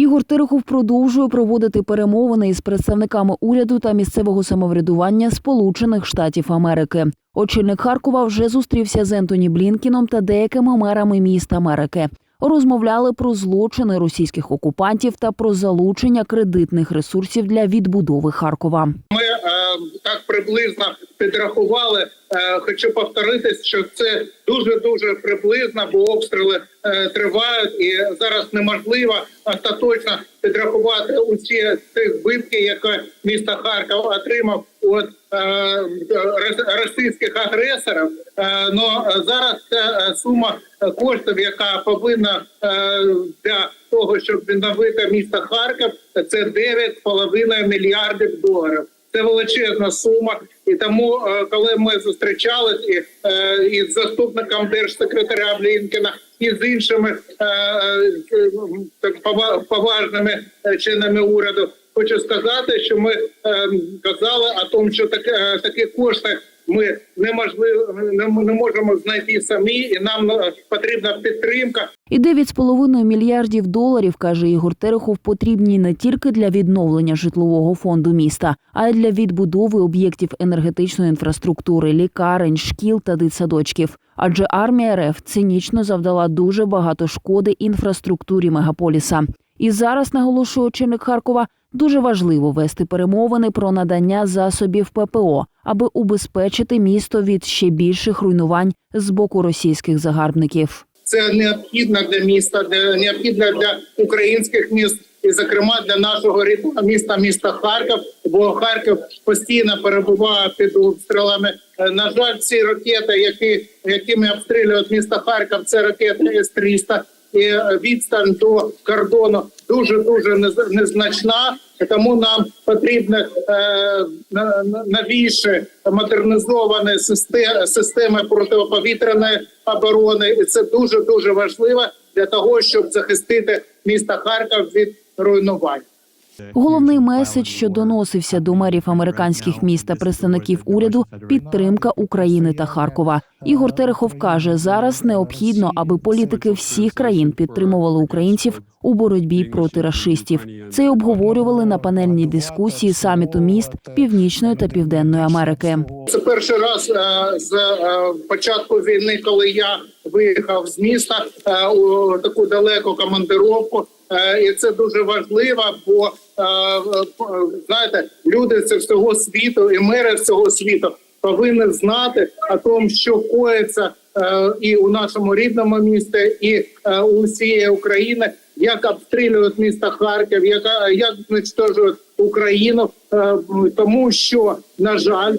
Ігор Терехов продовжує проводити перемовини із представниками уряду та місцевого самоврядування Сполучених Штатів Америки. Очільник Харкова вже зустрівся з Ентоні Блінкіном та деякими мерами міст Америки. Розмовляли про злочини російських окупантів та про залучення кредитних ресурсів для відбудови Харкова. Приблизно підрахували. Е, хочу повторитись, що це дуже дуже приблизно, бо обстріли е, тривають, і зараз неможливо остаточно підрахувати усі ці збитки, які місто Харків отримав від е, російських агресорів. Но зараз ця сума коштів, яка повинна для того, щоб відновити місто Харків, це 9,5 мільярдів доларів. Це величезна сума, і тому, е, коли ми зустрічались і, е, із заступником держсекретаря Блінкена і з іншими е, поважними членами уряду, хочу сказати, що ми казали о тому, що таке е, такі кошти ми неможливо не, можемо знайти самі, і нам потрібна підтримка І 9,5 мільярдів доларів, каже Ігор Терехов, потрібні не тільки для відновлення житлового фонду міста, а й для відбудови об'єктів енергетичної інфраструктури, лікарень, шкіл та дитсадочків. Адже армія РФ цинічно завдала дуже багато шкоди інфраструктурі мегаполіса. І зараз наголошує очільник Харкова. Дуже важливо вести перемовини про надання засобів ППО, аби убезпечити місто від ще більших руйнувань з боку російських загарбників. Це необхідно для міста, для необхідно для українських міст, і зокрема для нашого рідного міста, міста Харків. Бо Харків постійно перебуває під обстрілами. Е, На жаль, ці ракети, які якими обстрілюють місто Харків, це ракети С-300. І відстань до кордону дуже дуже незначна. Тому нам потрібна е, новіші модернізовані системи протиповітряної оборони, і це дуже дуже важливо для того, щоб захистити місто Харків від руйнувань. Головний меседж, що доносився до мерів американських міст та представників уряду, підтримка України та Харкова. Ігор Терехов каже, зараз необхідно, аби політики всіх країн підтримували українців у боротьбі проти рашистів. Це й обговорювали на панельній дискусії саміту міст Північної та Південної Америки. Це перший раз е, з е, початку війни, коли я виїхав з міста е, у таку далеку командировку. Е, І це дуже важливо, бо е, е, знаєте, люди з всього світу і мери всього світу повинні знати о тому, що коїться і у нашому рідному місті, і у всієї України, як обстрілюють місто Харків, яка як знищують Україну, тому що на жаль,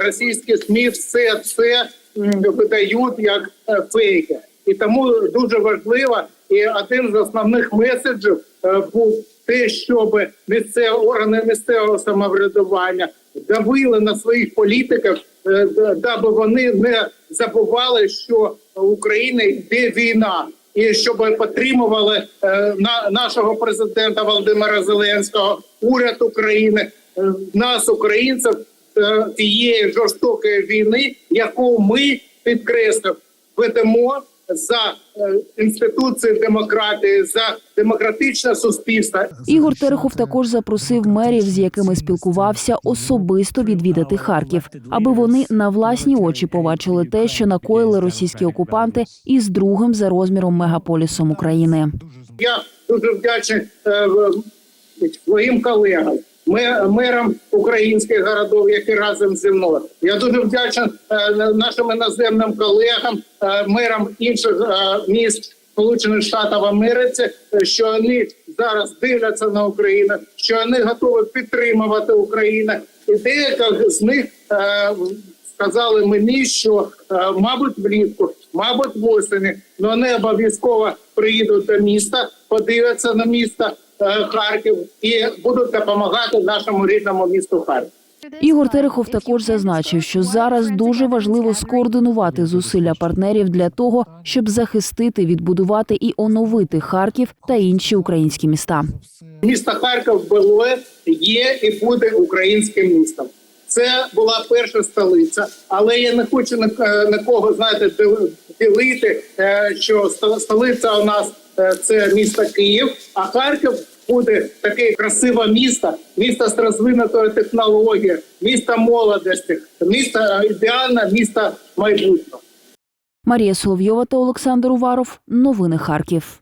російські СМІ все це видають як фейки, і тому дуже важливо. І один з основних меседжів е, був те, щоб місцеві органи місцевого самоврядування давили на своїх політиків, е, даби вони не забували, що в Україні йде війна, і щоб підтримували е, на нашого президента Володимира Зеленського, уряд України, нас, українців, тієї жорстокої війни, яку ми підкреслив, ведемо за е, інституції демократії, за демократичне суспільство. Ігор Терехов також запросив мерів, з якими спілкувався, особисто відвідати Харків, аби вони на власні очі побачили те, що накоїли російські окупанти із другим за розміром мегаполісом України. Я дуже вдячний е, своїм колегам, ме- мерам українських городів, які разом зі мною. Я дуже вдячний е, нашим іноземним колегам, е, мерам інших е, міст Сполучених Штатів Америці, що вони зараз дивляться на Україну, що вони готові підтримувати Україну, і деякі з них. сказали мені, що мабуть влітку, мабуть, восені, але вони обов'язково приїдуть до міста, подивляться на місто е, Харків і будуть допомагати нашому рідному місту Харків. Ігор Терехов також зазначив, що зараз дуже важливо скоординувати зусилля партнерів для того, щоб захистити, відбудувати і оновити Харків та інші українські міста. Місто Харків було, є і буде українським містом. Це була перша столиця, але я не хочу на, на кого знаєте ділити, е, що столиця у нас е, це місто Київ, а Харків буде таке красиве місто, місто з розвинутою технологією, місто молодості, місто е, ідеальне місто майбутнього. Марія Соловйова та Олександр Уваров. Новини Харків.